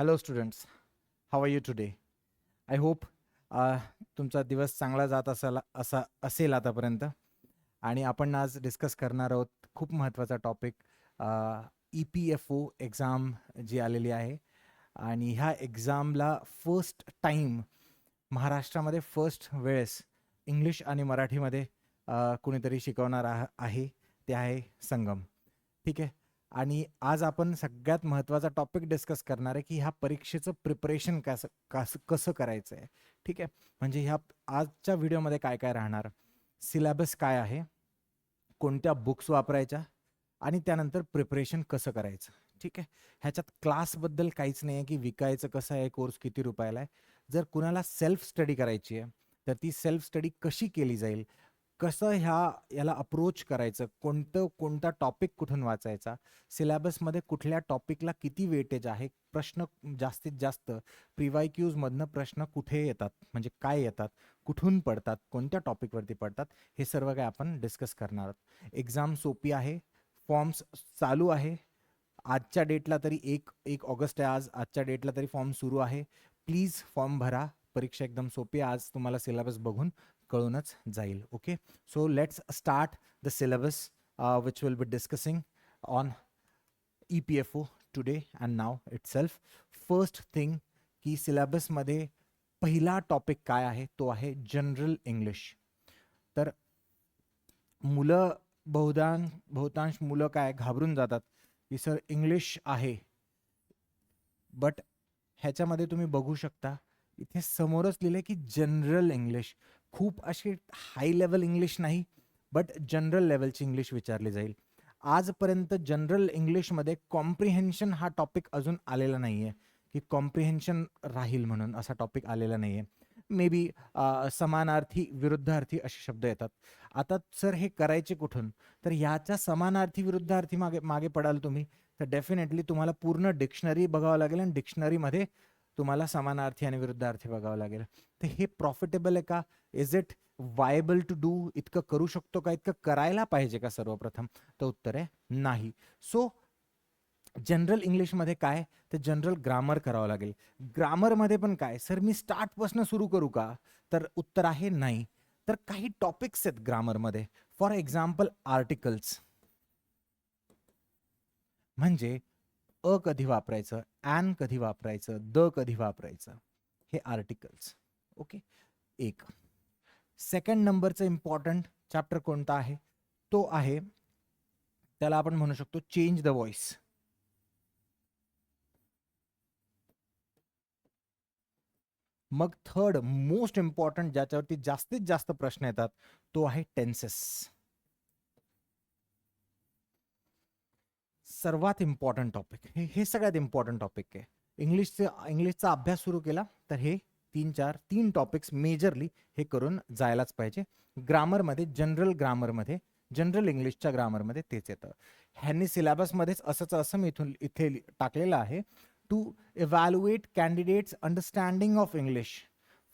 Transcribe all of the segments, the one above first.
Hello students how are you today I hope तुमचा दिवस चांगला जात असाला असा असेल आतापर्यंत. आणि आपण आज डिस्कस करणार आहोत खूप महत्त्वाचा topic E P F O exam जी आलेली आहे. आणि ह्या एक्झामला फर्स्ट टाईम महाराष्ट्रामध्ये फर्स्ट वेळेस इंग्लिश आणि मराठीमध्ये uh, कुणीतरी शिकवणार आहे. ते आहे संगम. ठीक आहे? आणि आज आपण सगळ्यात महत्त्वाचा टॉपिक डिस्कस करणार आहे की ह्या परीक्षेचं प्रिपरेशन कसं कसं कसं करायचं आहे ठीक आहे? म्हणजे ह्या आजच्या व्हिडिओमध्ये काय काय राहणार? सिलेबस काय आहे? कोणत्या बुक्स वापरायच्या? आणि त्यानंतर प्रिपरेशन कसं करायचं? ठीक आहे? ह्याच्यात क्लासबद्दल काहीच नाही आहे की विकायचं कसं आहे कोर्स किती रुपयाला आहे. जर कुणाला सेल्फ स्टडी करायची आहे तर ती सेल्फ स्टडी कशी केली जाईल? कसं ह्या याला अप्रोच करायचं? कोणतं कोणता टॉपिक कुठून वाचायचा? सिलेबसमध्ये कुठल्या टॉपिकला किती वेटेज आहे? प्रश्न जास्तीत जास्त प्रिवाय क्यूजमधनं प्रश्न कुठे येतात? म्हणजे काय येतात? कुठून पडतात? कोणत्या टॉपिकवरती पडतात? हे सर्व काय आपण डिस्कस करणार आहोत. एक्झाम सोपी आहे. फॉर्म्स चालू आहे. आजच्या डेटला तरी एक एक ऑगस्ट आहे आज. आजच्या डेटला तरी फॉर्म सुरू आहे. प्लीज फॉर्म भरा. परीक्षा एकदम सोपी आहे. आज तुम्हाला सिलेबस बघून कळूनच जाईल. Okay so let's start the syllabus which will be discussing on E P F O today and now itself first thing की सिलेबसमध्ये पहिला टॉपिक काय आहे? तो आहे जनरल इंग्लिश तर मुलं बहुधान बहुतांश मुलं काय घाबरून जातात की सर इंग्लिश आहे. बट ह्याच्यामध्ये तुम्ही बघू शकता इथे समोरच लिहिलं की जनरल इंग्लिश खूप अशी हाय लेवल इंग्लिश नाही बट जनरल लेवलची इंग्लिश विचारली जाईल. आजपर्यंत जनरल इंग्लिशमध्ये कॉम्प्रिहेन्शन हा टॉपिक अजून आलेला नाही आहे की कॉम्प्रिहेन्शन राहील म्हणून असा टॉपिक आलेला नाही आहे मे बी समानार्थी विरुद्धार्थी असे शब्द येतात. आता सर हे करायचे कुठून? तर ह्याच्या समानार्थी विरुद्धार्थी मागे मागे पडाल तुम्ही. तर डेफिनेटली तुम्हाला पूर्ण डिक्शनरी बघावं लागेल आणि डिक्शनरीमध्ये तुम्हाला समानार्थी आणि विरुद्धार्थी बघावं लागेल. तर हे प्रॉफिटेबल आहे का? Is it viable to do इतकं करू शकतो का? इतकं करायला पाहिजे का सर्वप्रथम? तर उत्तर आहे नाही. सो जनरल इंग्लिशमध्ये काय? तर जनरल ग्रामर करावं लागेल. ग्रामरमध्ये पण काय? सर मी स्टार्टपासून सुरू करू का? तर उत्तर आहे नाही. तर काही टॉपिक्स आहेत ग्रामरमध्ये फॉर एक्झाम्पल आर्टिकल्स म्हणजे अ कधी वापरायचं ॲन कधी वापरायचं द कधी वापरायचं हे आर्टिकल्स. ओके? एक. सेकंड नंबरचं इम्पॉर्टंट चॅप्टर कोणता आहे? तो आहे त्याला आपण म्हणू शकतो चेंज द व्हॉइस. मग थर्ड मोस्ट इम्पॉर्टंट ज्याच्यावरती जास्तीत जास्त प्रश्न येतात तो आहे टेन्सेस. सर्वात इम्पॉर्टंट टॉपिक हे हे सगळ्यात इम्पॉर्टंट टॉपिक आहे. इंग्लिशचे इंग्लिशचा अभ्यास सुरू केला तर हे तीन चार तीन टॉपिक्स मेजरली हे करून जायलाच पाहिजे. ग्रामरमध्ये जनरल ग्रामरमध्ये जनरल इंग्लिशच्या ग्रामरमध्ये तेच येतं. ह्यांनी सिलेबसमध्येच असंच असं मी इथून इथे टाकलेलं आहे. To evaluate candidates understanding of English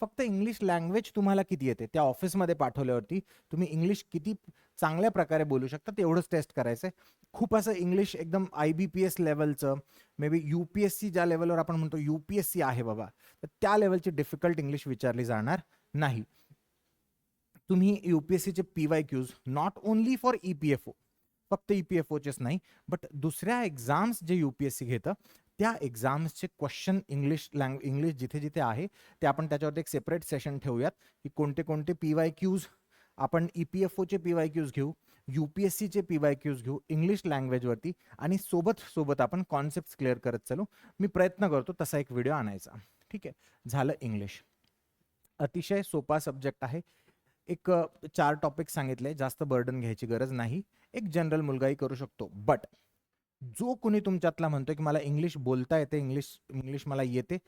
फक्त इंग्लिश लँग्वेज तुम्हाला किती येते? त्या ऑफिसमध्ये पाठवल्यावरती तुम्ही इंग्लिश किती चांगल्या प्रकारे बोलू शकता तेवढंच टेस्ट करायचं आहे खूप असं इंग्लिश एकदम I B P S लेवलचं may be U P S C ज्या लेवलवर आपण म्हणतो यू पी एस सी आहे बाबा तर त्या लेवलची डिफिकल्ट इंग्लिश विचारली जाणार नाही. तुम्ही यू पी एस सीचे P Y Qs not only for E P F O फक्त ई पी एफ ओचेच नाही बट दुसऱ्या एक्झाम्स जे यू पी एस सी घेतं त्या एक्झाम्सचे क्वेश्चन इंग्लिश लँग इंग्लिश जिथे जिथे आहे ते आपण त्याच्यावरती एक सेपरेट सेशन ठेवूयात की कोणते कोणते पी वाय क्यूज आपण ई पी एफ ओचे पी वाय क्यूज घेऊ यू पी एस सीचे पी वाय क्यूज घेऊ इंग्लिश लँग्वेजवरती आणि सोबत सोबत आपण कॉन्सेप्ट क्लिअर करत चालू. मी प्रयत्न करतो तसा एक व्हिडिओ आणायचा. ठीक आहे? झालं इंग्लिश अतिशय सोपा सब्जेक्ट आहे. एक चार टॉपिक सांगितले जास्त बर्डन घ्यायची गरज नाही. एक जनरल मुलगाही करू शकतो. बट जो कोणी तुमच्यातला म्हणतो की मला इंग्लिश बोलता येते इंग्लिश इंग्लिश मला येते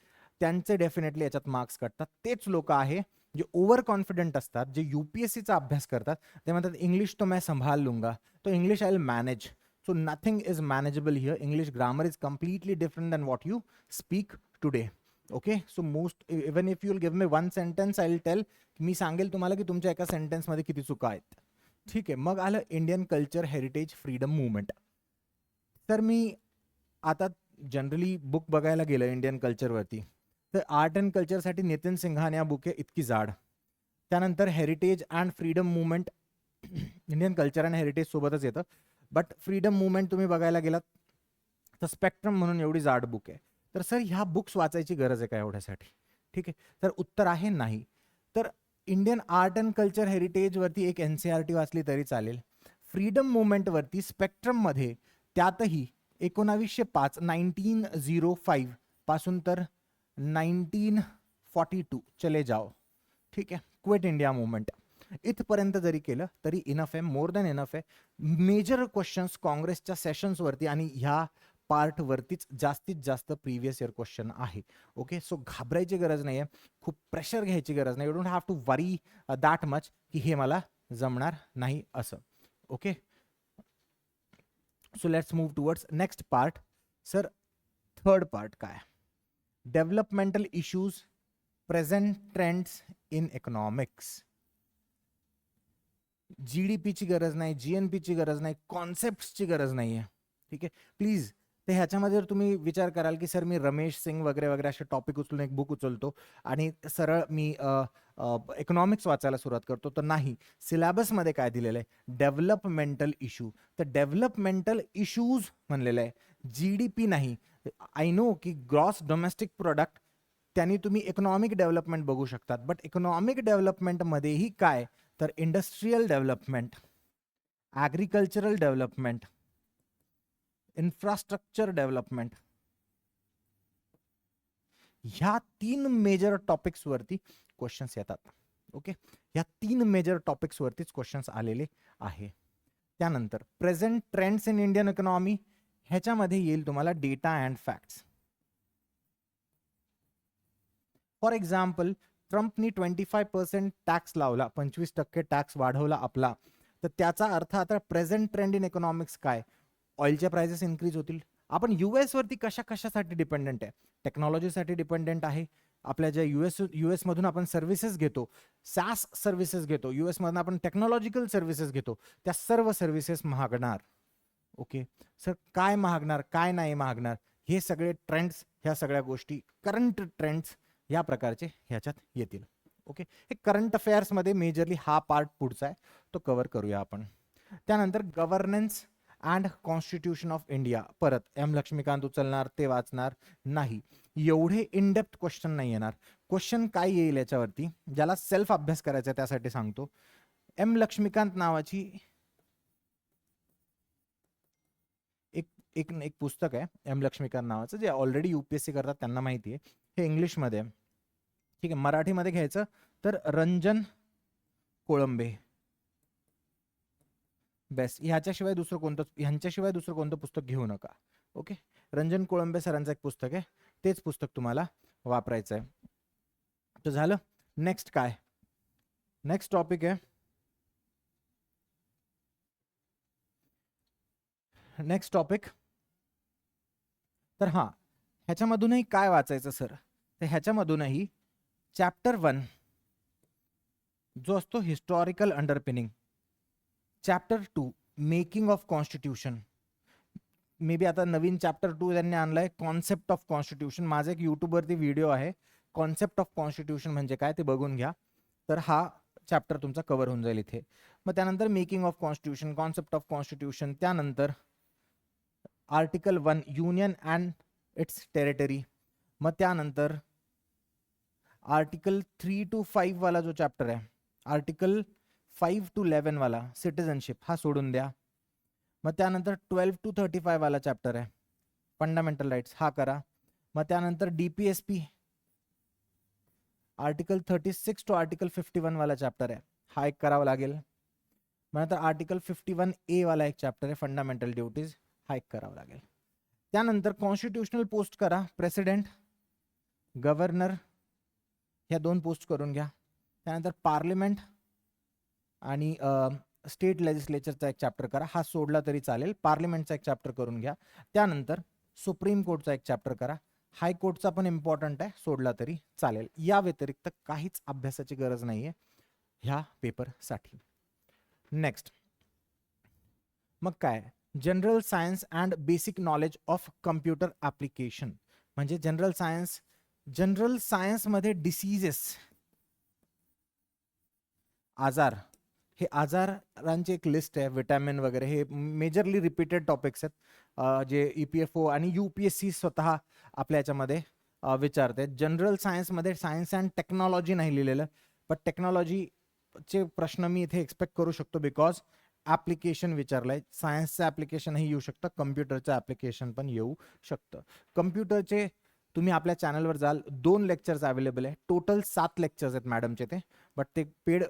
त्यांचे डेफिनेटली याच्यात मार्क्स कटतात. तेच लोक आहे जे ओव्हर कॉन्फिडंट असतात जे युपीएससीचा अभ्यास करतात. ते म्हणतात इंग्लिश तो मैं संभाल लूंगा. तो English I will manage so nothing is manageable here English grammar is completely different than what you speak today okay so most even if you'll give me one sentence I will tell me सांगेल तुम्हाला की तुमच्या एका सेंटेन्समध्ये किती चुका आहेत. ठीक आहे? मग आलं Indian culture heritage freedom movement तर मी आता जनरली बुक बघायला गेलं इंडियन कल्चरवरती तर आर्ट अँड कल्चरसाठी नितीन सिंघान या बुक आहे इतकी जाड. त्यानंतर heritage and freedom movement Indian culture and heritage सोबतच येतं. बट फ्रीडम मुवमेंट तुम्ही बघायला गेलात तर स्पेक्ट्रम म्हणून एवढी जाड बुक आहे. तर सर ह्या बुक्स वाचायची गरज आहे का एवढ्यासाठी? ठीक आहे. तर उत्तर आहे नाही. तर इंडियन आर्ट अँड कल्चर हेरिटेजवरती एक एन सी आर टी वाचली तरी चालेल. फ्रीडम मुवमेंटवरती स्पेक्ट्रममध्ये त्यातही एकोणावीसशे पाच नाईन्टीन झिरो फाईव्हपासून तर नाईन्टीन फॉर्टी टू चले जाओ. ठीक आहे? Quit India movement. इथपर्यंत जरी केलं तरी इनफ आहे मोर दॅन इनफ आहे. मेजर क्वेश्चन्स काँग्रेसच्या सेशन्सवरती आणि ह्या पार्टवरतीच जास्तीत जास्त प्रिव्हियस इयर क्वेश्चन आहे. ओके सो घाबरायची गरज नाही आहे खूप प्रेशर घ्यायची गरज नाही you don't have to worry that much की हे मला जमणार नाही असं. Okay so let's move towards next part sir third part काय developmental issues present trends in economics G D पीची गरज नाही जी एन पीची गरज नाही कॉन्सेप्टची गरज नाही आहे. ठीक आहे? प्लीज ते ह्याच्यामध्ये जर तुम्ही विचार कराल की सर मी रमेश सिंग वगैरे वगैरे असे टॉपिक उचलून एक बुक उचलतो आणि सरळ मी इकॉनॉमिक्स वाचायला सुरुवात करतो तर नाही. सिलॅबसमध्ये काय दिलेलं आहे डेव्हलपमेंटल इश्यू तर डेव्हलपमेंटल इश्यूज म्हणलेलं आहे. जी डी पी नाही. आय नो की ग्रॉस डोमेस्टिक प्रोडक्ट त्यांनी तुम्ही इकॉनॉमिक डेव्हलपमेंट बघू शकतात. बट इकॉनॉमिक डेव्हलपमेंटमध्येही काय? तर industrial development agricultural development infrastructure development ह्या तीन मेजर टॉपिक्सवरती क्वेश्चन्स येतात. ओके ह्या तीन मेजर टॉपिक्सवरतीच क्वेश्चन्स आलेले आहे. त्यानंतर present trends in Indian economy ह्याच्यामध्ये येईल तुम्हाला data and facts for example ट्रम्पनी twenty five percent tax लावला पंचवीस टक्के टॅक्स वाढवला आपला. तर त्याचा अर्थ आता प्रेझेंट ट्रेंड इन इकॉनॉमिक्स काय? ऑइलच्या प्राइसेस इन्क्रीज होतील. आपण यू वरती कशा कशासाठी डिपेंडंट आहे टेक्नॉलॉजीसाठी डिपेंडंट आहे. आपल्या ज्या यू एस यू एसमधून आपण सर्व्हिसेस घेतो सॅस सर्व्हिसेस घेतो यू एसमधून आपण टेक्नॉलॉजिकल सर्व्हिसेस घेतो त्या सर्व सर्व्हिसेस महागणार. ओके सर काय महागणार काय नाही महागणार हे सगळे ट्रेंड्स ह्या सगळ्या गोष्टी करंट ट्रेंड्स या प्रकारचे ह्याच्यात येतील. ओके हे करंट अफेअर्समध्ये मेजरली हा पार्ट पुढचा आहे तो कवर करूया आपण. त्यानंतर governance and constitution of India परत एम लक्ष्मीकांत उचलणार ते वाचणार नाही. एवढे इनडेप्थ क्वेश्चन नाही येणार. क्वेश्चन काय येईल याच्यावरती? ज्याला सेल्फ अभ्यास करायचा आहे त्यासाठी सांगतो. एम लक्ष्मीकांत नावाची एक एक एक पुस्तक आहे. एम लक्ष्मीकांत नावाचं जे ऑलरेडी युपीएससी करतात त्यांना माहिती आहे. हे इंग्लिशमध्ये आहे. ठीक आहे मराठीमध्ये घ्यायचं. तर रंजन कोळंबे. बेस्ट ह्याच्याशिवाय दुसरं कोणतं ह्यांच्याशिवाय दुसरं कोणतं पुस्तक घेऊ नका. ओके? रंजन कोळंबे सरांचं एक पुस्तक आहे. तेच पुस्तक तुम्हाला वापरायचं आहे. तर झालं. नेक्स्ट काय? नेक्स्ट टॉपिक आहे. नेक्स्ट टॉपिक तर हां ह्याच्यामधूनही काय वाचायचं सर? तर ह्याच्यामधूनही चॅप्टर वन जो असतो historical underpinning chapter two making of constitution may be आता नवीन चॅप्टर टू त्यांनी आणलाय कॉन्सेप्ट ऑफ कॉन्स्टिट्यूशन माझा एक यूट्यूबवरती व्हिडिओ आहे. कॉन्सेप्ट ऑफ कॉन्स्टिट्यूशन म्हणजे काय ते बघून घ्या. तर हा चॅप्टर तुमचा कवर होऊन जाईल इथे. मग त्यानंतर making of constitution concept of constitution त्यानंतर article one union and its territory मग त्यानंतर आर्टिकल थ्री टू फाईव्ह वाला जो चॅप्टर आहे आर्टिकल फाईव्ह टू वाला सिटिझनशिप हा सोडून द्या. मग त्यानंतर ट्वेल्व टू थर्टी फाय वाला चॅप्टर आहे. फंडामेंटल राईट्स हा करा. मग त्यानंतर D P S P article thirty six to article fifty one वाला चॅप्टर आहे. हा एक करावा लागेल. मग नंतर आर्टिकल फिफ्टी वन ए वाला एक चॅप्टर आहे फंडामेंटल ड्युटीज हा एक करावा लागेल. त्यानंतर कॉन्स्टिट्युशनल पोस्ट करा प्रेसिडेंट गव्हर्नर ह्या दोन पोस्ट करून घ्या. त्यानंतर पार्लिमेंट आणि स्टेट लेजिस्लेचरचा एक चॅप्टर करा. हा सोडला तरी चालेल. पार्लिमेंटचा एक चॅप्टर करून घ्या. त्यानंतर सुप्रीम कोर्टचा एक चॅप्टर करा. हायकोर्टचा पण इम्पॉर्टंट आहे. सोडला तरी चालेल. या व्यतिरिक्त काहीच अभ्यासाची गरज नाही आहे ह्या पेपरसाठी. नेक्स्ट मग काय? General science and basic knowledge of computer application म्हणजे जनरल सायन्स जनरल सायन्समध्ये डिसीजेस आजार. हे आजारांची एक लिस्ट आहे विटॅमिन वगैरे. हे मेजरली रिपीटेड टॉपिक्स आहेत. जे ई पी एफ ओ आणि यू पी एस सी स्वतः आपल्या याच्यामध्ये विचारते. जनरल सायन्समध्ये सायन्स अँड टेक्नॉलॉजी नाही लिहिलेलं बट टेक्नॉलॉजीचे प्रश्न मी इथे एक्सपेक्ट करू शकतो बिकॉज ॲप्लिकेशन विचारलं आहे सायन्सचं ॲप्लिकेशनही येऊ शकतं कम्प्युटरचं ॲप्लिकेशन पण येऊ शकतं. कम्प्युटरचे तुम्ही आपल्या चॅनलवर जाल दोन लेक्चर्स अवेलेबल आहे. टोटल सात लेक्चर्स आहेत मॅडमचे ते. बट ते पेड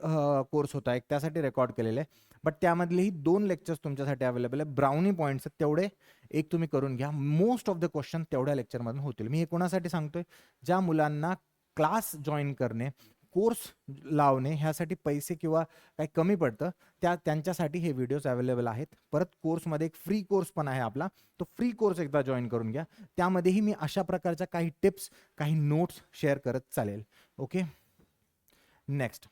कोर्स होता. एक त्यासाठी रेकॉर्ड केलेले आहे. बट त्यामधलेही दोन लेक्चर्स तुमच्यासाठी अवेलेबल आहे. ब्राउनी पॉईंट्स आहेत तेवढे. एक तुम्ही करून घ्या. मोस्ट ऑफ द क्वेश्चन तेवढ्या लेक्चरमधून होतील. मी हे कोणासाठी सांगतोय? ज्या मुलांना क्लास जॉईन करणे कोर्स लावणे ह्यासाठी पैसे किंवा काही कमी पडतं त्या त्यांच्यासाठी हे व्हिडिओज अवेलेबल आहेत. परत कोर्समध्ये एक फ्री कोर्स पण आहे आपला. तो फ्री कोर्स एकदा जॉईन करून घ्या. त्यामध्येही मी अशा प्रकारच्या काही टिप्स काही नोट्स शेअर करत चालेल. Okay next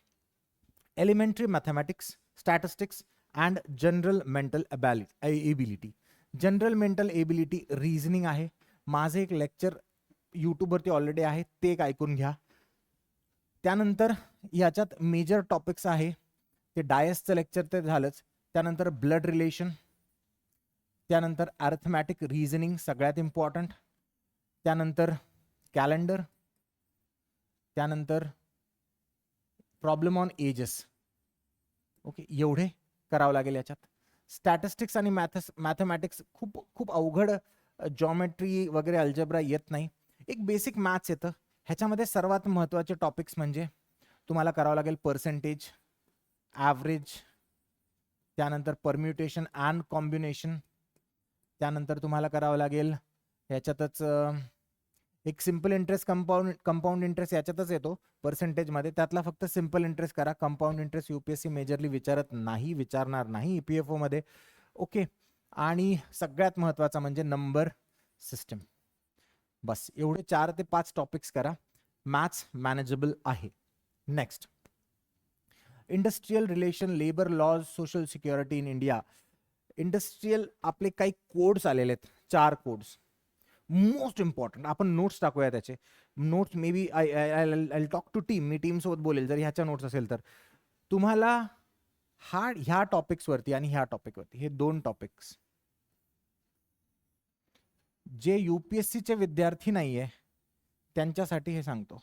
elementary mathematics statistics and general mental ability ability general mental ability reasoning आहे. माझं एक लेक्चर यूट्यूबवरती ऑलरेडी आहे. ते एक ऐकून घ्या. त्यानंतर याच्यात मेजर टॉपिक्स आहे. ते डायसचं लेक्चर ते झालंच. त्यानंतर ब्लड रिलेशन त्यानंतर अर्थमॅटिक रिझनिंग सगळ्यात इम्पॉर्टंट त्यानंतर कॅलेंडर त्यानंतर प्रॉब्लेम ऑन एजेस ओके एवढे करावं लागेल याच्यात. स्टॅटिस्टिक्स आणि मॅथस मॅथमॅटिक्स खूप खूप अवघड जॉमेट्री वगैरे अल्जेब्रा येत नाही. एक बेसिक मॅथ्स येतं. ह्याच्यामध्ये सर्वात महत्त्वाचे टॉपिक्स म्हणजे तुम्हाला करावं लागेल पर्सेंटेज ॲव्हरेज त्यानंतर परम्युटेशन अँड कॉम्बिनेशन त्यानंतर तुम्हाला करावं लागेल ह्याच्यातच एक simple interest compound compound interest याच्यातच येतो पर्सेंटेजमध्ये त्यातला फक्त सिंपल इंटरेस्ट करा. Compound interest U P S C majorly विचारत नाही विचारणार नाही ई पी एफ ओमध्ये ओके आणि सगळ्यात महत्त्वाचा म्हणजे नंबर सिस्टम बस एवढे चार ते पाच टॉपिक्स करा. मॅथ्स मॅनेजेबल आहे. Next industrial relation labour laws social security in India industrial आपले काही कोड्स आलेले आहेत. चार कोड्स मोस्ट इम्पॉर्टंट आपण नोट्स टाकूया त्याचे. Notes may be I I I talk to team मी टीमसोबत बोलेल. जर ह्याच्या नोट्स असेल तर. तुम्हाला हा ह्या टॉपिक्सवरती आणि ह्या टॉपिकवरती हे दोन टॉपिक्स जे यू पी एस सीचे विद्यार्थी नाही आहे त्यांच्यासाठी हे सांगतो.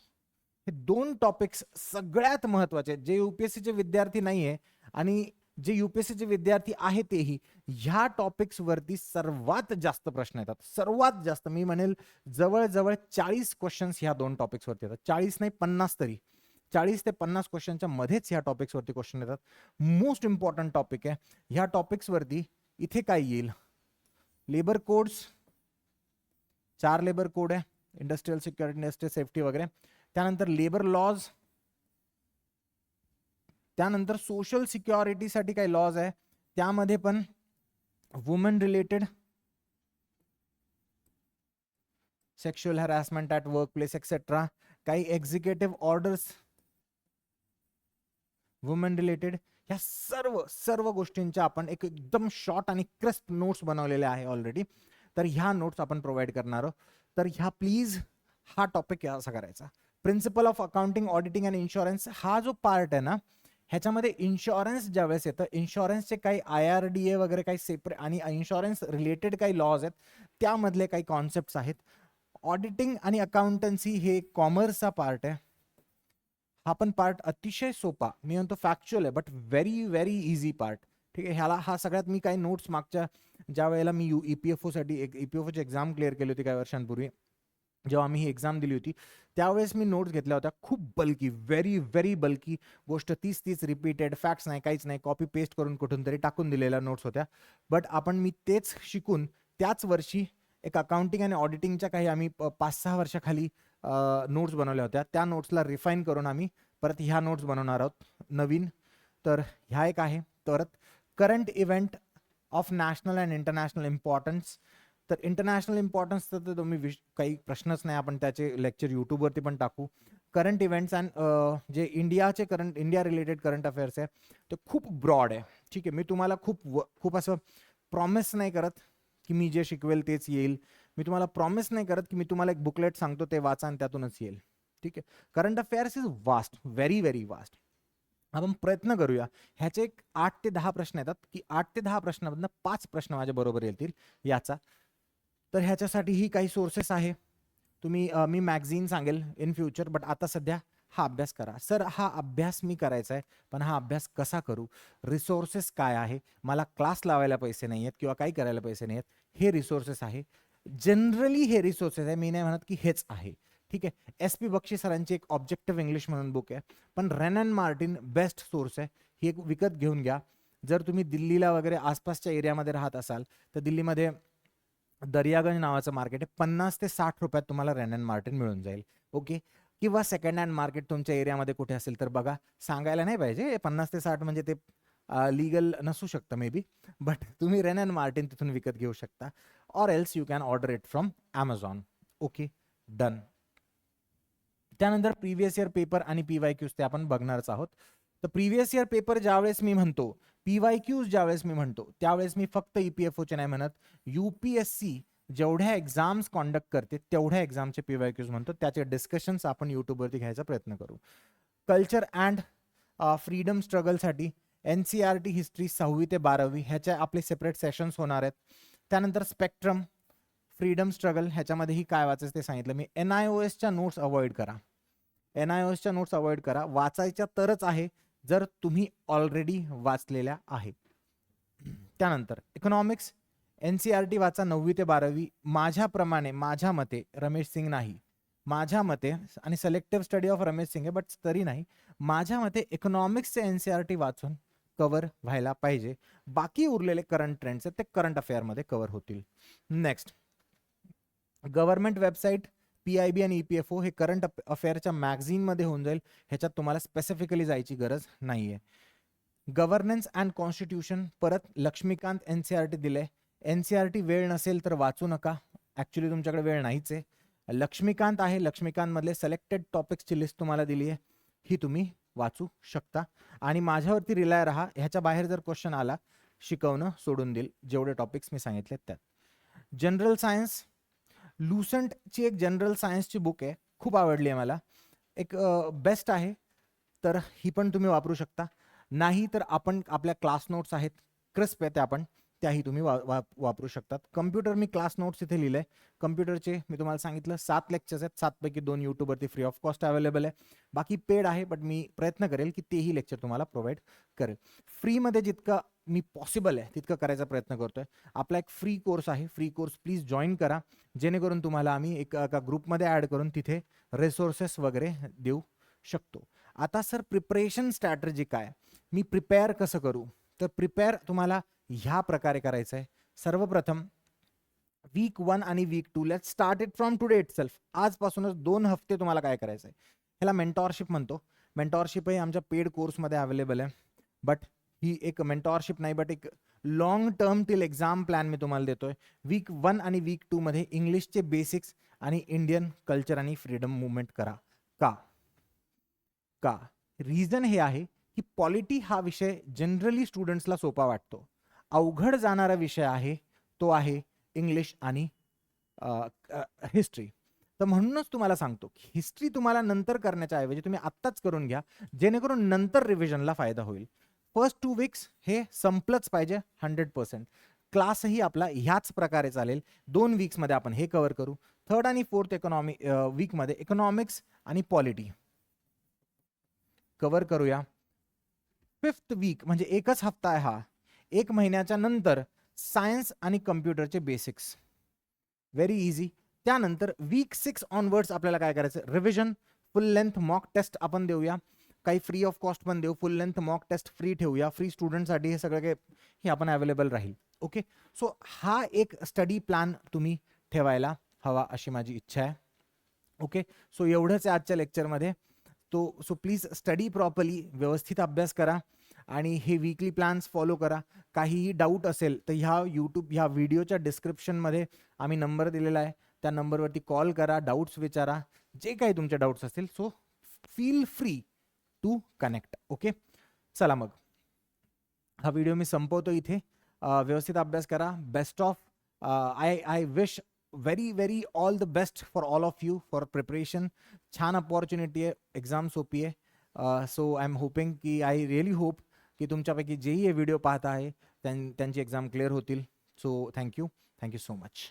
हे दोन टॉपिक्स सगळ्यात महत्त्वाचे जे यू पी एस सीचे विद्यार्थी नाही आहे आणि जे यू पी एस सीचे विद्यार्थी आहे तेही ह्या टॉपिक्सवरती सर्वात जास्त प्रश्न येतात. सर्वात जास्त. मी म्हणेल जवळजवळ चाळीस क्वेश्चन्स ह्या दोन टॉपिक्सवरती येतात. चाळीस नाही पन्नास तरी. चाळीस ते पन्नास क्वेश्चनच्या मध्येच ह्या टॉपिक्सवरती क्वेश्चन येतात. मोस्ट इम्पॉर्टंट टॉपिक आहे. ह्या टॉपिक्सवरती इथे काय येईल? लेबर कोड्स चार लेबर कोड आहे इंडस्ट्रियल सिक्युरिटी इंडस्ट्रियल सेफ्टी वगैरे. त्यानंतर लेबर लॉज त्यानंतर सोशल सिक्युरिटीसाठी काही लॉज आहे. त्यामध्ये पण woman related sexual harassment at workplace etcetera काही एक्झिक्युटिव्ह ऑर्डर्स वुमन रिलेटेड ह्या सर्व सर्व गोष्टींच्या आपण एक एकदम शॉर्ट आणि क्रिस्प नोट्स बनवलेले आहे ऑलरेडी तर ह्या नोट्स आपण प्रोव्हाइड करणार आहोत. तर ह्या प्लीज हा टॉपिक असा करायचा. Principle of accounting auditing and insurance हा जो पार्ट आहे ना ह्याच्यामध्ये इन्शुरन्स ज्यावेळेस येतं इन्शुरन्सचे काही आय आर डी ए वगैरे काही सेपरेट आणि इन्शुरन्स रिलेटेड काही लॉज आहेत त्यामधले काही कॉन्सेप्ट्स आहेत. ऑडिटिंग आणि अकाउंटन्सी हे कॉमर्सचा पार्ट आहे. हा पण पार्ट अतिशय सोपा मी म्हणतो फॅक्च्युअल आहे but very very easy part ठीक आहे ह्याला हा सगळ्यात मी काही नोट्स मागच्या ज्या वेळेला मी यू ई पी एफ ओसाठी एक ई पी एफ ओची एक्झाम क्लिअर केली होती काही वर्षांपूर्वी जेव्हा आम्ही ही एक्झाम दिली होती त्यावेळेस मी नोट्स घेतल्या होत्या खूप बल्की व्हेरी व्हेरी बल्की गोष्ट. तीच तीच रिपीटेड फॅक्ट्स नाही काहीच नाही कॉपी पेस्ट करून कुठून तरी टाकून दिलेल्या नोट्स होत्या. बट आपण मी तेच शिकून त्याच वर्षी एक अकाउंटिंग आणि ऑडिटिंगच्या काही आम्ही प- पाच सहा वर्षाखाली नोट्स बनवल्या होत्या. त्या नोट्सला रिफाईन करून आम्ही परत ह्या नोट्स बनवणार आहोत नवीन. तर ह्या एक आहे. परत current event of national and international importance तर इंटरनॅशनल इम्पॉर्टन्स तर तुम्ही विश काही प्रश्नच नाही आपण त्याचे लेक्चर यूट्यूबवरती पण टाकू. करंट इव्हेंट्स अँड जे इंडियाचे current India related current affairs आहे ते खूप ब्रॉड आहे. ठीक आहे मी तुम्हाला खूप व खूप असं प्रॉमिस नाही करत की मी जे शिकवेल तेच येईल. मी तुम्हाला प्रॉमिस नाही करत की मी तुम्हाला एक बुकलेट सांगतो ते वाचा आणि त्यातूनच येईल. ठीक आहे? Current affairs is vast very very vast आपण प्रयत्न करूया. ह्याचे एक आठ ते दहा प्रश्न येतात. की आठ ते दहा प्रश्नामधनं पाच प्रश्न माझ्या बरोबर येतील याचा. तर ह्याच्यासाठीही काही सोर्सेस आहे. तुम्ही मी मॅगझिन सांगेल इन फ्युचर बट आता सध्या हा अभ्यास करा. सर हा अभ्यास मी करायचा आहे पण हा अभ्यास कसा करू? रिसोर्सेस काय आहे? मला क्लास लावायला पैसे नाही आहेत किंवा काही करायला पैसे नाही आहेत. हे रिसोर्सेस आहे. जनरली हे रिसोर्सेस आहे. मी नाही म्हणत की हेच आहे. ठीक आहे. एस पी बक्षी सरांची एक ऑब्जेक्टिव्ह इंग्लिश म्हणून बुक आहे. पण Wren and Martin best source आहे. ही एक विकत घेऊन घ्या. जर तुम्ही दिल्लीला वगैरे आसपासच्या एरियामध्ये राहत असाल तर दिल्लीमध्ये दर्यागंज नावाचं मार्केट आहे. पन्नास ते साठ रुपयात तुम्हाला रेन अँड मार्टिन मिळून जाईल. ओके किंवा सेकंड हँड मार्केट तुमच्या एरियामध्ये कुठे असेल तर बघा. सांगायला नाही पाहिजे. पन्नास ते साठ म्हणजे ते लिगल नसू शकतं मे बी बट तुम्ही रेन अँड मार्टिन तिथून विकत घेऊ शकता. Or else you can order it from Amazon okay done त्यानंतर प्रिव्हियस इयर पेपर आणि पी वाय क्यूज ते आपण बघणारच आहोत. तर प्रिव्हियस इयर पेपर ज्यावेळेस मी म्हणतो पी वाय क्यूज ज्यावेळेस मी म्हणतो त्यावेळेस मी फक्त ई पी एफ ओचे नाही म्हणत यू पी एस सी जेवढ्या एक्झाम्स कॉन्डक्ट करते तेवढ्या एक्झामचे पी वाय क्यूज म्हणतो. त्याचे डिस्कशन्स आपण यूट्यूबवरती घ्यायचा प्रयत्न करू. Culture and freedom स्ट्रगलसाठी N C R T history सहावी ते बारावी ह्याच्या आपले सेपरेट सेशन्स होणार आहेत. त्यानंतर स्पेक्ट्रम फ्रीडम स्ट्रगल ह्याच्यामध्येही काय वाचायचं ते सांगितलं. मी एन आय ओ एसच्या नोट्स अवॉइड करा. एन आय ओ एसच्या नोट्स अवॉइड करा. वाचायच्या तरच आहे जर तुम्ही ऑलरेडी वाचलेल्या आहेत. त्यानंतर economics N C R T वाचा नववी ते बारावी. माझ्याप्रमाणे माझ्या मते रमेश सिंग नाही. माझ्या मते आणि selective study of Ramesh Singh आहे बट तरी नाही. माझ्या मते इकॉनॉमिक्सचे एन सी आर टी वाचून कव्हर व्हायला पाहिजे. बाकी उरलेले करंट ट्रेंड्स आहेत ते करंट अफेअरमध्ये कव्हर होतील. Next government website P I B आणि ई पी एफ ओ हे करंट अफेअरच्या मॅगझिनमध्ये होऊन जाईल. ह्याच्यात तुम्हाला स्पेसिफिकली जायची गरज नाही आहे गव्हर्नन्स अँड कॉन्स्टिट्यूशन परत Laxmikanth N C R T दिले. एन सी आर टी वेळ नसेल तर वाचू नका. ॲक्च्युली तुमच्याकडे वेळ नाहीच आहे. लक्ष्मीकांत आहे. लक्ष्मीकांतमधले सिलेक्टेड टॉपिक्सची लिस्ट तुम्हाला दिली आहे. ही तुम्ही वाचू शकता. आणि माझ्यावरती रिलाय राहा. ह्याच्या बाहेर जर क्वेश्चन आला शिकवणं सोडून देईल. जेवढे टॉपिक्स मी सांगितले त्यात. जनरल सायन्स लुसंटची एक जनरल सायन्सची बुक आहे. खूप आवडली आहे मला. एक बेस्ट आहे. तर ही पण तुम्ही वापरू शकता. नाही तर आपण आपल्या क्लास नोट्स आहेत. क्रिस्प आहे त्या आपण त्याही तुम्ही वा वा वापरू शकतात. कम्प्युटर मी क्लास नोट्स इथे लिहिलं. आहे कम्प्युटरचे मी तुम्हाला सांगितलं सात लेक्चर्स आहेत. सातपैकी दोन यूट्यूबवरती फ्री ऑफ कॉस्ट अवेलेबल आहे. बाकी पेड आहे बट मी प्रयत्न करेल की तेही लेक्चर तुम्हाला प्रोव्हाइड करेल. फ्रीमध्ये जितकं मी पॉसिबल आहे तितकं करायचा प्रयत्न करतोय. आपला एक फ्री कोर्स आहे. फ्री कोर्स प्लीज जॉईन करा. जेणेकरून तुम्हाला आम्ही एका ग्रुपमध्ये ॲड करून तिथे रिसोर्सेस वगैरे देऊ शकतो. आता सर प्रिपरेशन स्ट्रॅटर्जी काय? मी प्रिपेअर कसं करू? तर प्रिपेअर तुम्हाला ह्या प्रकारे करायचं आहे सर्वप्रथम वीक वन आणि week two let start it from today itself आजपासूनच दोन हफ्ते तुम्हाला काय करायचं आहे ह्याला मेंटॉरशिप म्हणतो. मेंटॉरशिपही आमच्या पेड कोर्समध्ये अवेलेबल आहे. बट ही एक मेंटॉरशिप नाही बट एक long term till exam plan मी तुम्हाला देतोय. वीक वन आणि वीक टूमध्ये इंग्लिशचे बेसिक्स आणि इंडियन कल्चर आणि फ्रीडम मुवमेंट करा. का? का? रिझन हे आहे की पॉलिटी हा विषय जनरली स्टुडंट्सला सोपा वाटतो. अवघड जाणारा विषय आहे तो आहे इंग्लिश आणि हिस्ट्री. तर म्हणूनच तुम्हाला सांगतो की हिस्ट्री तुम्हाला नंतर करण्याच्या ऐवजी तुम्ही आत्ताच करून घ्या जेणेकरून नंतर रिव्हिजनला फायदा होईल. फर्स्ट टू वीक्स हे संपलंच पाहिजे हंड्रेड पर्सेंट. क्लासही आपला ह्याच प्रकारे चालेल. दोन वीक्समध्ये आपण हे कव्हर करू. थर्ड आणि फोर्थ इकॉनॉमी वीकमध्ये इकॉनॉमिक्स आणि पॉलिटी. कव्हर करूया. फिफ्थ वीक म्हणजे एकच हप्ता आहे हा. एक महिन्याच्या नंतर सायन्स आणि कम्प्युटरचे बेसिक्स. व्हेरी इझी त्यानंतर वीक सिक्स ऑनवर्ड्स आपल्याला काय करायचं? Revision full length mock test आपण देऊया. काही फ्री ऑफ कॉस्ट पण देऊ. Full length mock test free ठेवूया. फ्री स्टुडंटसाठी हे सगळं काही हे आपण अवेलेबल राहील. ओके सो हा एक स्टडी प्लॅन तुम्ही ठेवायला हवा अशी माझी इच्छा आहे. ओके सो एवढंच आहे आजच्या लेक्चरमध्ये तो सो प्लीज स्टडी प्रॉपरली व्यवस्थित अभ्यास करा. आणि हे वीकली प्लॅन्स फॉलो करा. काहीही डाऊट असेल तर ह्या यूट्यूब ह्या व्हिडिओच्या डिस्क्रिप्शनमध्ये आम्ही नंबर दिलेला आहे. त्या नंबरवरती कॉल करा डाऊट्स विचारा. जे काही तुमचे डाऊट्स असतील so feel free to connect okay चला मग. हा व्हिडिओ मी संपवतो इथे. व्यवस्थित अभ्यास करा. Best of I I wish very very all the best for all of you for preparation छान अपॉर्च्युनिटी आहे. एक्झाम सोपी आहे. सो आय एम होपिंग की आय रिअली होप की तुमच्यापैकी जेही हे व्हिडिओ पाहत आहे त्यां त्यांची एक्झाम क्लिअर होतील. So thank you thank you so much.